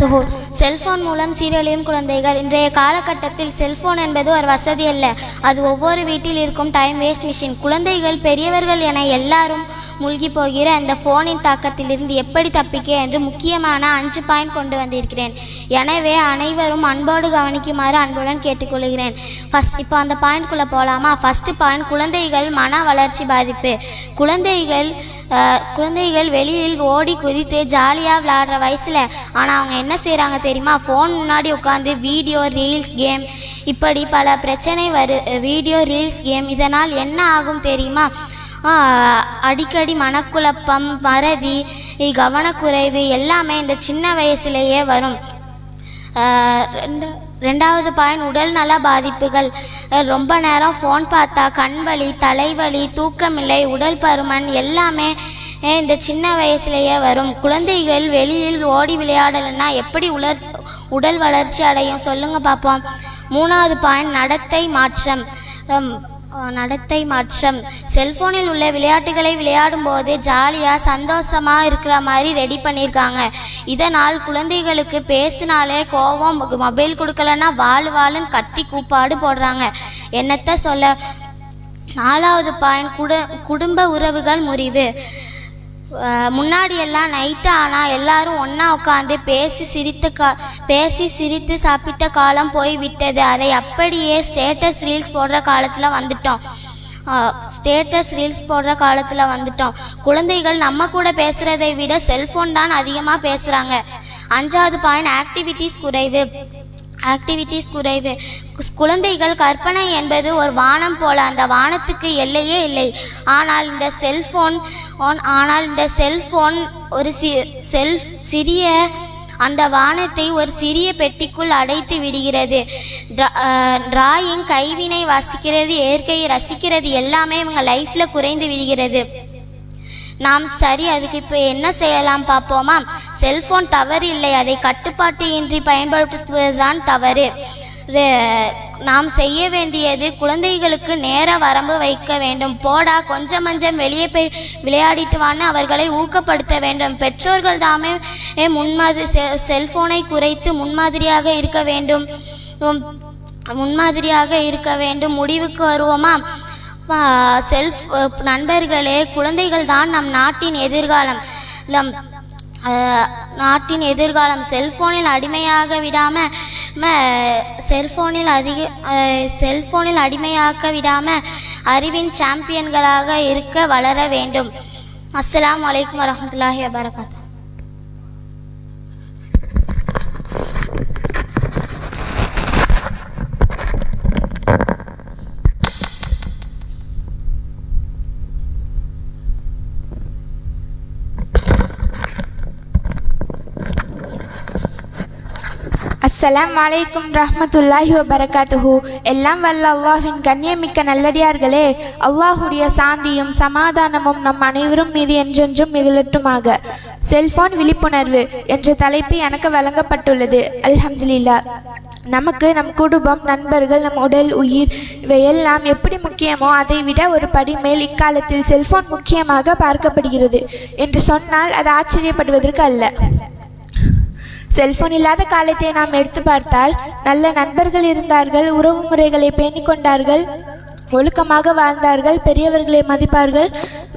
துகு cellphone மூலம் சீரழியும் குழந்தைகள். இன்றைய காலகட்டத்தில் செல்போன் என்பது ஒரு வசதி அல்ல. அது ஒவ்வொரு வீட்டில் இருக்கும் டைம் வேஸ்ட் மிஷின் குழந்தைகள் பெரியவர்கள் என எல்லாரும் மூழ்கி போகிற அந்த ஃபோனின் தாக்கத்திலிருந்து எப்படி தப்பிக்க என்று முக்கியமான அஞ்சு பாயிண்ட் கொண்டு வந்திருக்கிறேன். எனவே அனைவரும் அன்போடு கவனிக்குமாறு அன்புடன் கேட்டுக்கொள்கிறேன். ஃபஸ்ட் இப்போ அந்த பாயிண்ட்குள்ளே போகலாமா ஃபஸ்ட்டு பாயிண்ட் குழந்தைகள் மன வளர்ச்சி பாதிப்பு. குழந்தைகள் குழந்தைகள் வெளியில் ஓடி குதித்து ஜாலியாக விளாடுற வயசில் ஆனால் அவங்க என்ன செய்கிறாங்க தெரியுமா? ஃபோன் முன்னாடி உட்காந்து வீடியோ ரீல்ஸ் கேம் இப்படி பல பிரச்சனை வரு வீடியோ ரீல்ஸ் கேம் இதனால் என்ன ஆகும் தெரியுமா? அடிக்கடி மனக்குழப்பம் மறதி கவனக்குறைவு எல்லாமே இந்த சின்ன வயசுலேயே வரும். ரெண்டு ரெண்டாவது பாயிண்ட் உடல் நல பாதிப்புகள். ரொம்ப நேரம் ஃபோன் பார்த்தா கண் வலி தலைவலி தூக்கமில்லை உடல் பருமன் எல்லாமே இந்த சின்ன வயசுலேயே வரும். குழந்தைகள் வெளியில் ஓடி விளையாடலைன்னா எப்படி உலர் உடல் வளர்ச்சி அடையும்? சொல்லுங்கள் பார்ப்போம் மூணாவது பாயிண்ட் நடத்தை மாற்றம். நடத்தை மாற்றம். செல்ஃபோனில் உள்ள விளையாட்டுகளை விளையாடும்போது ஜாலியாக சந்தோஷமாக இருக்கிற மாதிரி ரெடி பண்ணியிருக்காங்க இதனால் குழந்தைகளுக்கு பேசினாலே கோவம் மொபைல் கொடுக்கலன்னா வாழ் வாழுன்னு கத்தி கூப்பாடு போடுறாங்க. என்னத்த சொல்ல? நாலாவது பாயிண்ட் குடு குடும்ப உறவுகள் முறிவு. முன்னாடி எல்லாம் நைட்டு ஆனால் எல்லாரும் ஒன்றா உட்காந்து பேசி சிரித்து கா பேசி சிரித்து சாப்பிட்ட காலம் போய் விட்டது. அதை அப்படியே ஸ்டேட்டஸ் ரீல்ஸ் போடுற காலத்தில் வந்துட்டோம். ஸ்டேட்டஸ் ரீல்ஸ் போடுற காலத்தில் வந்துட்டோம். குழந்தைகள் நம்ம கூட பேசுகிறதை விட செல்ஃபோன் தான் அதிகமாக பேசுகிறாங்க அஞ்சாவது பாயிண்ட் ஆக்டிவிட்டீஸ் குறைவு. ஆக்டிவிட்டிஸ் குறைவு. குழந்தைகள் கற்பனை என்பது ஒரு வானம் போல அந்த வானத்துக்கு எல்லையே இல்லை. ஆனால் இந்த செல்ஃபோன் ஆனால் இந்த செல்ஃபோன் ஒரு சி செல் சிறிய அந்த வானத்தை ஒரு சிறிய பெட்டிக்குள் அடைத்து விடுகிறது. டிராயிங் கைவினை வாசிக்கிறது இயற்கையை ரசிக்கிறது எல்லாமே இவங்க லைஃப்பில் குறைந்து விடுகிறது. நாம் சரி அதுக்கு இப்போ என்ன செய்யலாம் பார்ப்போமா? செல்போன் தவறு இல்லை அதை கட்டுப்பாட்டு இன்றி பயன்படுத்துவதுதான் தவறு. நாம் செய்ய வேண்டியது குழந்தைகளுக்கு நேர வரம்பு வைக்க வேண்டும். போடா கொஞ்சம் கொஞ்சம் வெளியே போய் விளையாடிட்டு வான்னு அவர்களை ஊக்கப்படுத்த வேண்டும். பெற்றோர்கள் தாமே முன்மாதிரி செல்போனை குறைத்து முன்மாதிரியாக இருக்க வேண்டும். முன்மாதிரியாக இருக்க வேண்டும். முடிவுக்கு வருவோமா? செல்ஃப் நண்பர்களே குழந்தைகள் தான் நம் நாட்டின் எதிர்காலம். நம் நாட்டின் எதிர்காலம் செல்போனில் அடிமையாக விடாமல் செல்போனில் அதிக செல்ஃபோனில் செல்போனில் அடிமையாக்க விடாமல் அறிவின் சாம்பியன்களாக இருக்க வளர வேண்டும். அஸ்லாம் வலைக்கம் வரமத்துல்லாஹி வபரகாத்து. அஸ்ஸலாம் வலைக்கும் ரஹ்மத்துல்லாஹி வபரகாத்துஹு எல்லாம் வல்ல அல்லாஹின் கண்ணியமிக்க நல்லடியார்களே அல்லாஹுடைய சாந்தியும் சமாதானமும் நம் அனைவரும் மீது என்றென்றும் நிகழட்டுமாக செல்போன் விழிப்புணர்வு என்ற தலைப்பு எனக்கு வழங்கப்பட்டுள்ளது அல்ஹம்துலில்லா நமக்கு நம் குடும்பம் நண்பர்கள் நம் உடல் உயிர் இவையெல்லாம் எப்படி முக்கியமோ அதை விட ஒரு படி மேல் இக்காலத்தில் செல்போன் முக்கியமாக பார்க்கப்படுகிறது என்று சொன்னால் அது ஆச்சரியப்படுவதற்கு அல்ல செல்போன் இல்லாத காலத்தை நாம் எடுத்து பார்த்தால் நல்ல நண்பர்கள் இருந்தார்கள் உறவு முறைகளை பேணிக் கொண்டார்கள் ஒழுக்கமாக வாழ்ந்தார்கள் பெரியவர்களை மதிப்பார்கள்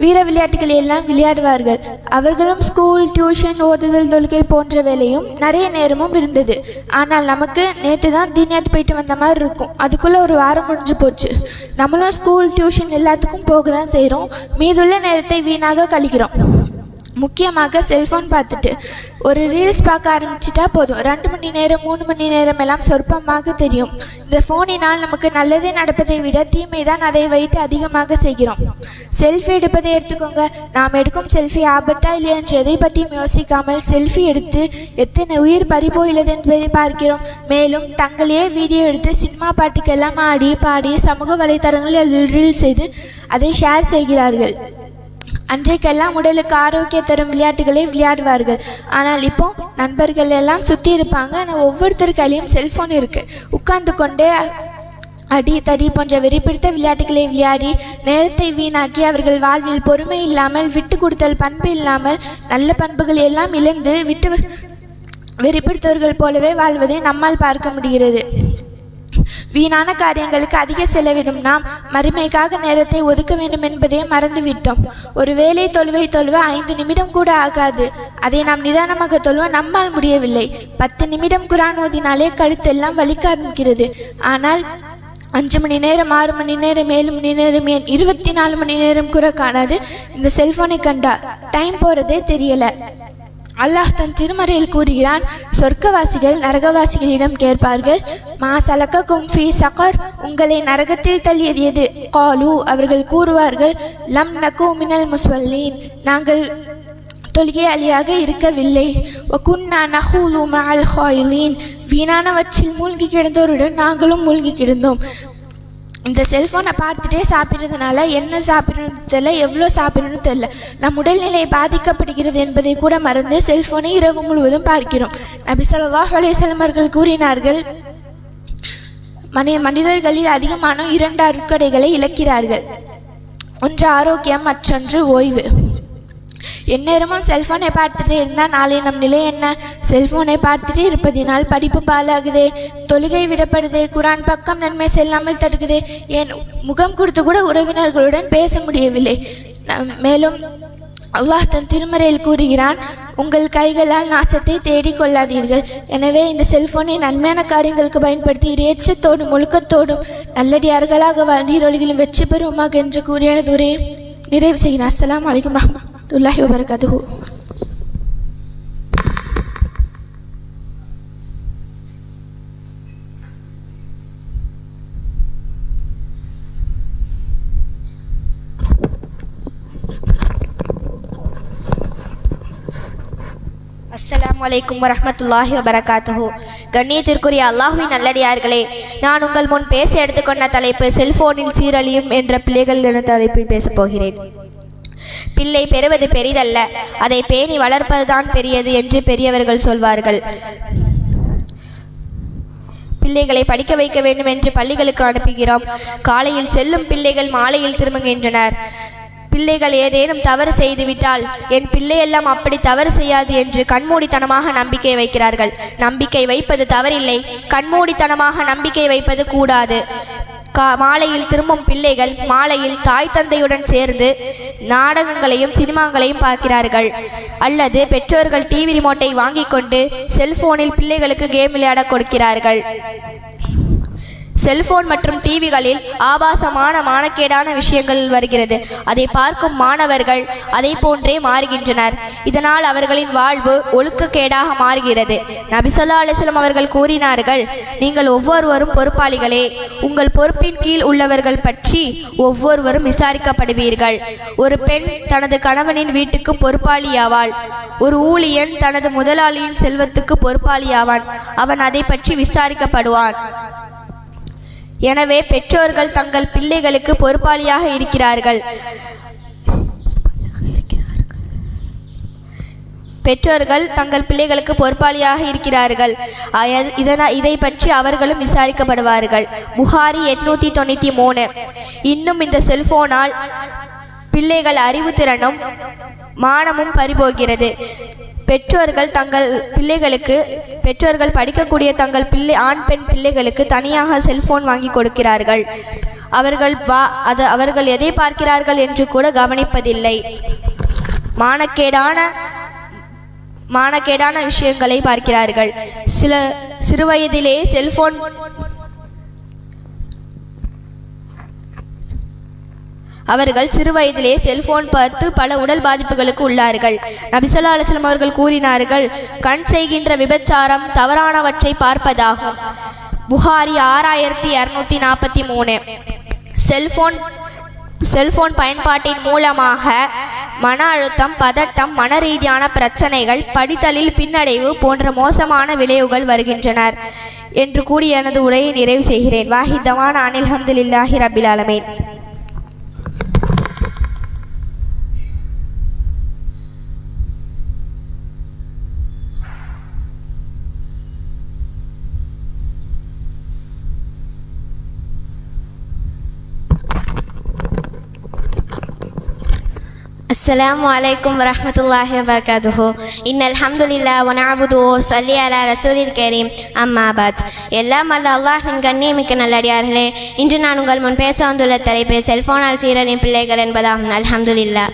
வீர விளையாட்டுகளை எல்லாம் விளையாடுவார்கள். அவர்களும் ஸ்கூல் டியூஷன் ஓதுதல் தொழுகை போன்ற வேலையும் நிறைய நேரமும் இருந்தது. ஆனால் நமக்கு நேற்று தான் தீனியாத்து போயிட்டு வந்த மாதிரி இருக்கும். அதுக்குள்ளே ஒரு வாரம் முடிஞ்சு போச்சு. நம்மளும் ஸ்கூல் டியூஷன் எல்லாத்துக்கும் போக தான் செய்கிறோம் மீதுள்ள நேரத்தை வீணாக கழிக்கிறோம். முக்கியமாக செல்ஃபோன் பார்த்துட்டு ஒரு ரீல்ஸ் பார்க்க ஆரம்பிச்சிட்டா போதும். ரெண்டு மணி நேரம் மூணு மணி நேரம் எல்லாம் சொற்பமாக தெரியும். இந்த ஃபோனினால் நமக்கு நல்லதே நடப்பதை விட தீமை தான் அதை வைத்து அதிகமாக செய்கிறோம். செல்ஃபி எடுப்பதை எடுத்துக்கோங்க. நாம் எடுக்கும் செல்ஃபி ஆபத்தா இல்லையா என்று எதை பற்றியும் யோசிக்காமல் செல்ஃபி எடுத்து எத்தனை உயிர் பறிபோயுள்ளது என்பதை பார்க்கிறோம். மேலும் தங்களையே வீடியோ எடுத்து சினிமா பாட்டுக்கெல்லாம் ஆடி பாடி சமூக வலைத்தளங்களில் அதில் ரீல்ஸ் செய்து அதை ஷேர் செய்கிறார்கள். அன்றைக்கெல்லாம் உடலுக்கு ஆரோக்கியம் தரும் விளையாட்டுகளை விளையாடுவார்கள். ஆனால் இப்போ நண்பர்கள் எல்லாம் சுற்றி இருப்பாங்க. ஆனால் ஒவ்வொருத்தர் கையிலையும் செல்ஃபோன் இருக்குது உட்கார்ந்து கொண்டே அடி தடி போன்ற வெறிப்பிடித்த விளையாட்டுகளை விளையாடி நேரத்தை வீணாக்கி அவர்கள் வாழ்வில் பொறுமை இல்லாமல் விட்டு கொடுத்தல் பண்பு இல்லாமல் நல்ல பண்புகள் எல்லாம் இழந்து விட்டு வெறிப்பிடித்தவர்கள் போலவே வாழ்வதை நம்மால் பார்க்க முடிகிறது. வீணான காரியங்களுக்கு அதிக செலவிடும் நாம் மறுமைக்காக நேரத்தை ஒதுக்க வேண்டும் என்பதையே மறந்துவிட்டோம். ஒரு வேலை தொழுவை தொழுவ ஐந்து நிமிடம் கூட ஆகாது. அதை நாம் நிதானமாக தொழுவ நம்மால் முடியவில்லை. பத்து நிமிடம் குரான் ஓதினாலே கழுத்தெல்லாம் வலிக்க ஆரம்பிக்கிறது. ஆனால் அஞ்சு மணி நேரம் ஆறு மணி நேரம் ஏழு மணி நேரம் ஏன் இருபத்தி நாலு மணி நேரம் கூட காணாது. இந்த செல்போனை கண்டா டைம் போகிறதே தெரியல. அல்லாஹ் தன் திருமறையில் கூறுகிறான் சொர்க்கவாசிகள் நரகவாசிகளிடம் கேட்பார்கள் மா சலக்க கும்ஃபி சகர்? உங்களை நரகத்தில் தள்ளியது எது? காலு அவர்கள் கூறுவார்கள் லம் நகு மினல் முஸ்வல்லீன். நாங்கள் தொழுகையாளியாக இருக்கவில்லை. குன்னா நஹூலு மஅல் ஹாயிலீன். வீணானவற்றில் மூழ்கி கிடந்தோருடன் நாங்களும் மூழ்கி கிடந்தோம். இந்த செல்ஃபோனை பார்த்துட்டே சாப்பிட்றதுனால என்ன சாப்பிட்றது தெரில எவ்வளோ சாப்பிட்றதுன்னு தெரில நம் உடல்நிலை பாதிக்கப்படுகிறது என்பதை கூட மறந்து செல்ஃபோனை இரவு முழுவதும் பார்க்கிறோம். நபி ஸல்லல்லாஹு அலைஹி கூறினார்கள் மனித மனிதர்களில் அதிகமான இரண்டு அருட்கடைகளை இழக்கிறார்கள். ஒன்று ஆரோக்கியம் மற்றொன்று ஓய்வு. எந்நேரமும் செல்ஃபோனை பார்த்துட்டே இருந்தால் நாளை நம் நிலை என்ன? செல்ஃபோனை பார்த்துட்டே இருப்பதினால் படிப்பு பாலாகுதே தொழுகை விடப்படுதே. குரான் பக்கம் நன்மை செல்லாமல் தடுக்குதே. ஏன் முகம் கொடுத்து கூட உறவினர்களுடன் பேச முடியவில்லை. நம் மேலும் அல்லாஹ் தன் திருமறையில் கூறுகிறான் உங்கள் கைகளால் நாசத்தை தேடிக் கொள்ளாதீர்கள். எனவே இந்த செல்போனை நன்மையான காரியங்களுக்கு பயன்படுத்தி இறையச்சத்தோடும் ஒழுக்கத்தோடும் நல்லடியார்களாக வாழ்ந்தீரொழிகளும் வெற்றி பெறுவோமாக என்று கூறிய உரையை நிறைவு செய்கிறார். அஸ்லாம் வலைக்கம் ரஹ்மா வரமத்துல்லாஹி வபரகாதுஹு அஸ்ஸலாமு அலைக்கும் வரமத்துல்லாஹி வபரகாத்துஹு கண்ணியத்திற்குரிய அல்லாஹுவின் நல்லடியார்களே நான் உங்கள் முன் பேச எடுத்துக்கொண்ட தலைப்பு செல்போனில் சீரழியும் என்ற பிள்ளைகள் என தலைப்பில் பேசப் போகிறேன். பிள்ளை பெறுவது பெரிதல்ல. அதை பேணி வளர்ப்பதுதான் பெரியது என்று பெரியவர்கள் சொல்வார்கள். பிள்ளைகளை படிக்க வைக்க வேண்டும் என்று பள்ளிகளுக்கு அனுப்புகிறோம். காலையில் செல்லும் பிள்ளைகள் மாலையில் திரும்புகின்றனர். பிள்ளைகள் ஏதேனும் தவறு செய்துவிட்டால் என் பிள்ளையெல்லாம் அப்படி தவறு செய்யாது என்று கண்மூடித்தனமாக நம்பிக்கை வைக்கிறார்கள். நம்பிக்கை வைப்பது தவறில்லை. கண்மூடித்தனமாக நம்பிக்கை வைப்பது கூடாது. கா மாலையில் திரும்பும் பிள்ளைகள் மாலையில் தாய் தந்தையுடன் சேர்ந்து நாடகங்களையும் சினிமாங்களையும் பார்க்கிறார்கள். அல்லது பெற்றோர்கள் டிவி ரிமோட்டை வாங்கிக் கொண்டு செல்போனில் பிள்ளைகளுக்கு கேம் விளையாட கொடுக்கிறார்கள். செல்போன் மற்றும் டிவிகளில் ஆபாசமான மானக்கேடான விஷயங்கள் வருகிறது. அதை பார்க்கும் மாணவர்கள் அதை போன்றே மாறுகின்றனர். இதனால் அவர்களின் வாழ்வு ஒழுக்கக்கேடாக மாறுகிறது. நபிசல்லா அலிஸ்லம் அவர்கள் கூறினார்கள் நீங்கள் ஒவ்வொருவரும் பொறுப்பாளிகளே உங்கள் பொறுப்பின் கீழ் உள்ளவர்கள் பற்றி ஒவ்வொருவரும் விசாரிக்கப்படுவீர்கள். ஒரு பெண் தனது கணவனின் வீட்டுக்கு பொறுப்பாளியாவாள். ஒரு ஊழியன் தனது முதலாளியின் செல்வத்துக்கு பொறுப்பாளியாவான். அவன் அதை பற்றி விசாரிக்கப்படுவான். எனவே பெற்றோர்கள் தங்கள் பிள்ளைகளுக்கு பொறுப்பாளியாக இருக்கிறார்கள். பெற்றோர்கள் தங்கள் பிள்ளைகளுக்கு பொறுப்பாளியாக இருக்கிறார்கள். அய- இதனால் இதை பற்றி அவர்களும் விசாரிக்கப்படுவார்கள். புகாரி எட்நூத்தி தொண்ணூற்றி மூணு. இன்னும் இந்த செல்போனால் பிள்ளைகள் அறிவுத்திறனும் மானமும் பறிபோகிறது. பெற்றோர்கள் தங்கள் பிள்ளைகளுக்கு பெற்றோர்கள் படிக்கக்கூடிய தங்கள் பிள்ளை ஆண் பெண் பிள்ளைகளுக்கு தனியாக செல்போன் வாங்கி கொடுக்கிறார்கள். அவர்கள் வா அது அவர்கள் எதை பார்க்கிறார்கள் என்று கூட கவனிப்பதில்லை. மானக்கேடான மானக்கேடான விஷயங்களை பார்க்கிறார்கள். சில சிறுவயதிலே செல்போன் அவர்கள் சிறுவயதிலே செல்போன் பார்த்து பல உடல் பாதிப்புகளுக்கு உள்ளார்கள். நபிசல்லா அலுவலம் அவர்கள் கூறினார்கள் கண் செய்கின்ற விபச்சாரம் தவறானவற்றை பார்ப்பதாகும். புகாரி ஆறாயிரத்தி இரநூத்தி நாற்பத்தி மூணு. செல்போன் செல்போன் பயன்பாட்டின் மூலமாக மன அழுத்தம் பதட்டம் மன ரீதியான பிரச்சனைகள் படித்தலில் பின்னடைவு போன்ற மோசமான விளைவுகள் வருகின்றனர் என்று கூறி எனது உரையை நிறைவு செய்கிறேன். வாஹித்தமான அனில் ஹம்துலில்லாஹி ரபில் ஆலமீன். السلام عليكم ورحمة الله وبركاته إن الحمد لله ونعبد وصلي على رسول الكريم أما بعد எல்லாம் அல்ல அல்லாஹின் கண்ணியமிக்க நல்லடியார்களே இன்று நான் உங்கள் முன் பேச வந்துள்ள தலைப்பு செல்போனால் சீரழின் பிள்ளைகள் என்பதாகும் அல்ஹம்துலில்லா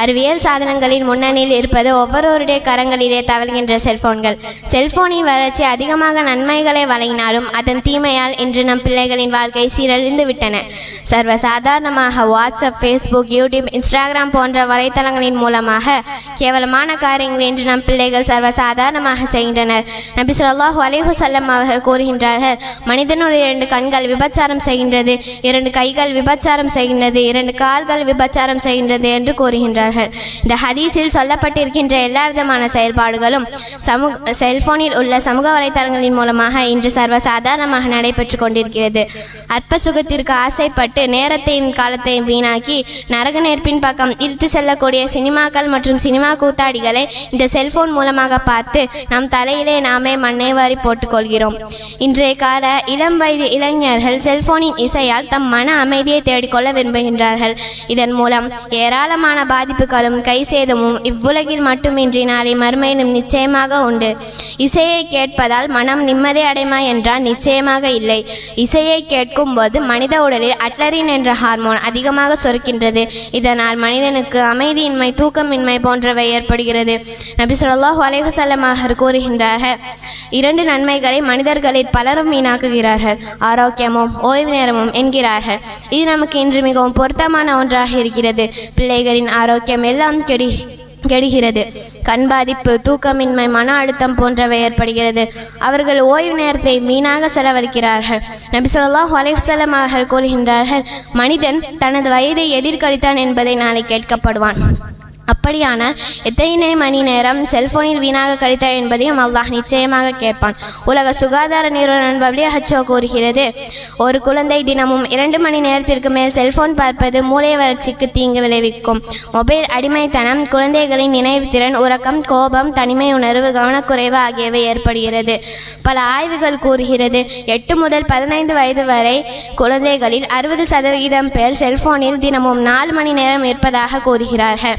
அறிவியல் சாதனங்களின் முன்னணியில் இருப்பது ஒவ்வொருவருடைய கரங்களிலே தவழ்கின்ற செல்போன்கள். செல்போனின் வளர்ச்சி அதிகமாக நன்மைகளை வழங்கினாலும் அதன் தீமையால் இன்று நம் பிள்ளைகளின் வாழ்க்கை சீரழிந்து விட்டன. சர்வ சாதாரணமாக வாட்ஸ்அப் ஃபேஸ்புக் யூடியூப் இன்ஸ்டாகிராம் போன்ற வலைத்தளங்களின் மூலமாக கேவலமான காரியங்கள் இன்று நம் பிள்ளைகள் சர்வ சாதாரணமாக செய்கின்றனர். நபி ஸல்லல்லாஹு அலைஹி அவர்கள் கூறுகின்றார்கள் மனிதனுடைய இரண்டு கண்கள் விபச்சாரம் செய்கின்றது இரண்டு கைகள் விபச்சாரம் செய்கின்றது இரண்டு கால்கள் விபச்சாரம் செய்கின்றது என்று கூறுகின்றார்கள் இந்த ஹதீஸில் சொல்லப்பட்டிருக்கின்ற எல்லா விதமான செயல்பாடுகளும் சமூக செல்போனில் உள்ள சமூக வலைத்தளங்களின் மூலமாக இன்று சர்வசாதாரணமாக நடைபெற்று கொண்டிருக்கிறது. அற்ப சுகத்திற்கு ஆசைப்பட்டு நேரத்தையும் காலத்தையும் வீணாக்கி நரக நேர்ப்பின் பக்கம் இழுத்து செல்லக்கூடிய சினிமாக்கள் மற்றும் சினிமா கூத்தாடிகளை இந்த செல்போன் மூலமாக பார்த்து நம் தலையிலே நாமே மண்ணை வாரி போட்டுக்கொள்கிறோம் இன்றைய கால இளம் வயது இளைஞர்கள் செல்போனின் இசையால் தம் மன அமைதியை தேடிக்கொள்ள விரும்புகின்றார்கள். இதன் மூலம் ஏராளமான பாதி பாதிப்புகளும் கை சேதமும் இவ்வுலகில் மட்டுமின்றி நாளை மறுமையிலும் நிச்சயமாக உண்டு. இசையை கேட்பதால் மனம் நிம்மதி அடைமா என்றால் நிச்சயமாக இல்லை. இசையை கேட்கும் போது மனித உடலில் அட்லரின் என்ற ஹார்மோன் அதிகமாக சுரக்கின்றது. இதனால் மனிதனுக்கு அமைதியின்மை தூக்கமின்மை போன்றவை ஏற்படுகிறது. நபி சொல்லாஹ் அலைஹி கூறுகின்றார்கள் இரண்டு நன்மைகளை மனிதர்களில் பலரும் வீணாக்குகிறார்கள். ஆரோக்கியமும் ஓய்வு நேரமும் என்கிறார்கள். இது நமக்கு இன்று மிகவும் பொருத்தமான ஒன்றாக இருக்கிறது. பிள்ளைகளின் ஆரோக்கியம் எல்லாம் கெடி கெடுகிறது. கண் பாதிப்பு தூக்கமின்மை மன அழுத்தம் போன்றவை ஏற்படுகிறது. அவர்கள் ஓய்வு நேரத்தை வீணாக செலவழிக்கிறார்கள். நபிசல்லா ஸல்லல்லாஹு அவர்கள் கூறுகின்றார்கள் மனிதன் தனது வயதை எதிர்கழித்தான் என்பதை நாளை கேட்கப்படுவான். அப்படியானால் எத்தனை மணி நேரம் செல்போனில் வீணாக கழித்த என்பதையும் அல்லாஹ் நிச்சயமாக கேட்பான். உலக சுகாதார நிறுவனம் WHO கூறுகிறது. ஒரு குழந்தை தினமும் இரண்டு மணி நேரத்திற்கு மேல் செல்போன் பார்ப்பது மூளை வளர்ச்சிக்கு தீங்கு விளைவிக்கும். மொபைல் அடிமைத்தனம் குழந்தைகளின் நினைவுத்திறன் உறக்கம் கோபம் தனிமை உணர்வு கவனக்குறைவு ஆகியவை ஏற்படுகிறது. பல ஆய்வுகள் கூறுகிறது எட்டு முதல் பதினைந்து வயது வரை குழந்தைகளில் அறுபது சதவிகிதம் பேர் செல்போனில் தினமும் நாலு மணி நேரம் இருப்பதாக கூறுகிறார்கள்.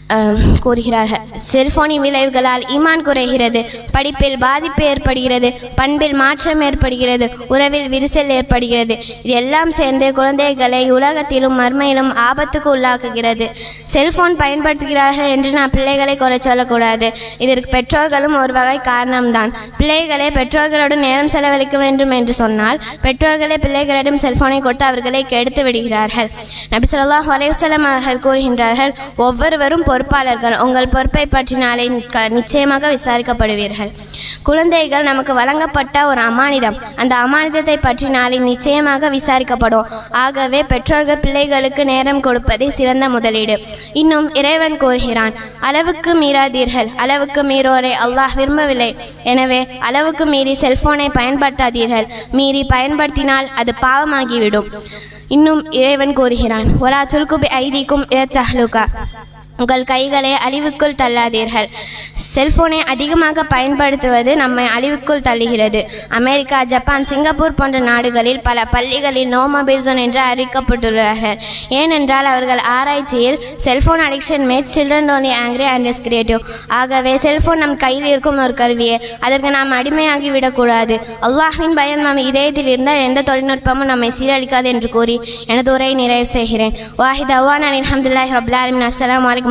கூறுகிறார்கள். செல்போனின் விளைவுகளால் ஈமான் குறைகிறது படிப்பில் பாதிப்பு ஏற்படுகிறது பண்பில் மாற்றம் ஏற்படுகிறது உறவில் விரிசல் ஏற்படுகிறது. இது எல்லாம் சேர்ந்து குழந்தைகளை உலகத்திலும் மர்மையிலும் ஆபத்துக்கு உள்ளாக்குகிறது. செல்போன் பயன்படுத்துகிறார்கள் என்று நான் பிள்ளைகளை குறை சொல்லக்கூடாது. இதற்கு பெற்றோர்களும் ஒரு வகை காரணம்தான். பிள்ளைகளை பெற்றோர்களுடன் நேரம் செலவழிக்க வேண்டும் என்று சொன்னால் பெற்றோர்களே பிள்ளைகளிடம் செல்போனை கொடுத்து அவர்களை கெடுத்து விடுகிறார்கள். நபி ஸல்லல்லாஹு அவர்கள் கூறுகின்றார்கள் ஒவ்வொருவரும் பொறுப்பாளர்கள் உங்கள் பொறுப்பை பற்றி நாளை க- நிச்சயமாக விசாரிக்கப்படுவீர்கள். குழந்தைகள் நமக்கு வழங்கப்பட்ட ஒரு அமானிதம். அந்த அமானிதத்தை பற்றி நாளை நிச்சயமாக விசாரிக்கப்படும். ஆகவே பெற்றோர்கள் பிள்ளைகளுக்கு நேரம் கொடுப்பதே சிறந்த முதலீடு. இன்னும் இறைவன் கூறுகிறான் அளவுக்கு மீறாதீர்கள். அளவுக்கு மீறோரை அல்லாஹ் விரும்பவில்லை. எனவே அளவுக்கு மீறி செல்போனை பயன்படுத்தாதீர்கள். மீறி பயன்படுத்தினால் அது பாவமாகிவிடும். இன்னும் இறைவன் கூறுகிறான் ஒரா துல்குபி ஐதீக்கும் தஹ்லுகா உங்கள் கைகளை அழிவுக்குள் தள்ளாதீர்கள். செல்போனை அதிகமாக பயன்படுத்துவது நம்மை அழிவுக்குள் தள்ளுகிறது. அமெரிக்கா ஜப்பான் சிங்கப்பூர் போன்ற நாடுகளில் பல பள்ளிகளில் நோ மொபைல் ஜோன் என்று அறிவிக்கப்பட்டுள்ளார்கள் ஏனென்றால் அவர்கள் ஆராய்ச்சியில் cellphone addiction made children only angry and is creative ஆகவே செல்போன் நம் கையில் இருக்கும் ஒரு கருவியே. அதற்கு நாம் அடிமையாகி விடக்கூடாது அல்லாஹ்வின் பயம் நம் இதயத்தில் இருந்தால் எந்த தொழில்நுட்பமும் நம்மை சீரழிக்காது என்று கூறி எனது உரையை நிறைவு செய்கிறேன். வாஹித் அவான் அலி அஹமதுல்லாஹி அஸ்லாம் ஆலமின்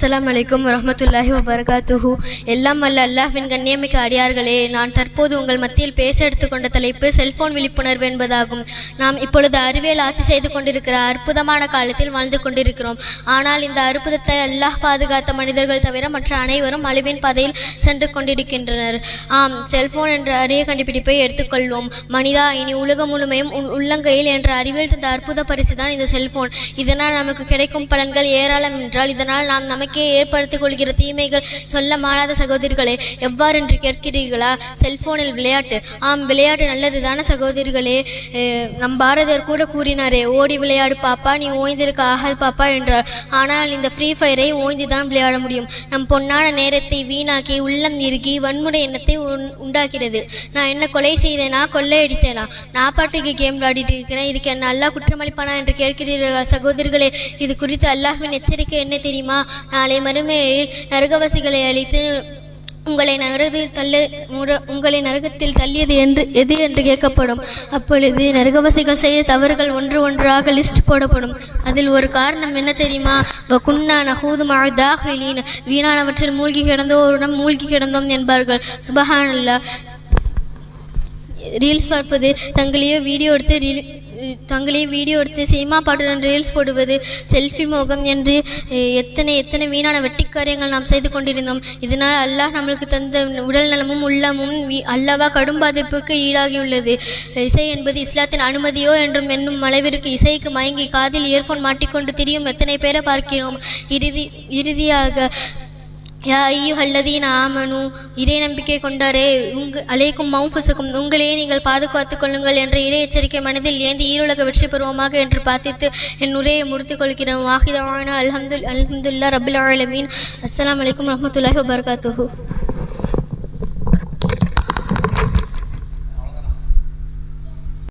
அஸ்லாம் அலைக்கும் வரஹ்மத்துல்லாஹி வபரகாத்துஹு. எல்லாம் வல்ல அல்லாஹ்வின் கண்ணியமிக்க அடியார்களே நான் தற்போது உங்கள் மத்தியில் பேச எடுத்துக்கொண்ட தலைப்பு செல்போன் விழிப்புணர்வு என்பதாகும். நாம் இப்பொழுது அறிவியல் ஆட்சி செய்து கொண்டிருக்கிற அற்புதமான காலத்தில் வாழ்ந்து கொண்டிருக்கிறோம். ஆனால் இந்த அற்புதத்தை அல்லாஹ் பாதுகாத்த மனிதர்கள் தவிர மற்ற அனைவரும் அழிவின் பாதையில் சென்று கொண்டிருக்கின்றனர். ஆம் செல்போன் என்ற அரிய கண்டுபிடிப்பை எடுத்துக்கொள்வோம். மனிதா இனி உலகம் முழுமையும் உள்ளங்கையில் என்ற அறிவியல் தந்த அற்புத பரிசு தான் இந்த செல்போன். இதனால் நமக்கு கிடைக்கும் பலன்கள் ஏராளம் என்றால் இதனால் நாம் நமக்கு நமக்கே ஏற்படுத்திக் கொள்கிற தீமைகள் சொல்ல மாறாத சகோதரிகளே எவ்வாறு என்று கேட்கிறீர்களா? செல்போனில் விளையாட்டு. ஆம் விளையாட்டு நல்லது தானே சகோதரிகளே நம் பாரதர் கூட கூறினாரே ஓடி விளையாடு பாப்பா நீ ஓய்ந்திருக்க ஆகாது பாப்பா என்றார். ஆனால் இந்த ஃப்ரீ ஃபயரை ஓய்ந்து தான் விளையாட முடியும். நம் பொன்னான நேரத்தை வீணாக்கி உள்ளம் இறுகி வன்முறை எண்ணத்தை உண்- உண்டாக்கிறது. நான் என்ன கொலை செய்தேனா? கொள்ளையடித்தேனா? நான் பாட்டுக்கு கேம் விளையாடிட்டு இருக்கிறேன். இதுக்கு என்ன அல்லா குற்றமளிப்பானா என்று கேட்கிறீர்கள்? சகோதரிகளே இது குறித்து அல்லாஹ்வின் எச்சரிக்கை என்ன தெரியுமா? நாளை மறுமையில் நரகவாசிகளை அழித்து உங்களை நரகத்தில் தள்ளி உங்களை நரகத்தில் தள்ளியது என்று எது என்று கேட்கப்படும். அப்பொழுது நரகவாசிகள் செய்த தவறுகள் ஒன்று ஒன்றாக லிஸ்ட் போடப்படும். அதில் ஒரு காரணம் என்ன தெரியுமா? குன்னா நகூது தாஹிலீன் வீணானவற்றில் மூழ்கி கிடந்தோரிடம் மூழ்கி கிடந்தோம் என்பார்கள். சுபஹானல்லா. ரீல்ஸ் பார்ப்பது தங்களையோ வீடியோ எடுத்து ரீல் தங்களே வீடியோ எடுத்து சினிமா பாட்டுடன் ரீல்ஸ் போடுவது செல்ஃபி மோகம் என்று எத்தனை எத்தனை வீணான வெட்டிக்காரியங்கள் நாம் செய்து கொண்டிருந்தோம். இதனால் அல்லாஹ் நம்மளுக்கு தந்த உடல் நலமும் உள்ளமும் அல்லவா கடும் பாதிப்புக்கு ஈடாகியுள்ளது. இசை என்பது இஸ்லாத்தின் அனுமதியோ என்றும் என்னும் அளவிற்கு இசைக்கு மயங்கி காதில் இயர்ஃபோன் மாட்டிக்கொண்டு திரியும் எத்தனை பேரை பார்க்கிறோம். இறுதி இறுதியாக யா ஐயுஹல்லதீன ஆமனு இறை நம்பிக்கை கொண்டாரே. உங்க அலைக்கும் மவுஃபுசுக்கும் உங்களையே நீங்கள் பாதுகாத்துக் கொள்ளுங்கள் என்ற இறை எச்சரிக்கை மனதில் ஏந்தி ஈருலக வெற்றி பெறுவோமாக என்று பார்த்தித்து என் உரையை முடித்துக் கொள்கிறேன். வாஹிதமான அல்ஹம்துல் அல்ஹம்துல்லா ரபுல் ஆலமீன். அஸ்லாம் அலைக்கும் ரஹமத்துல்லாஹி வபர்காத்துஹூ.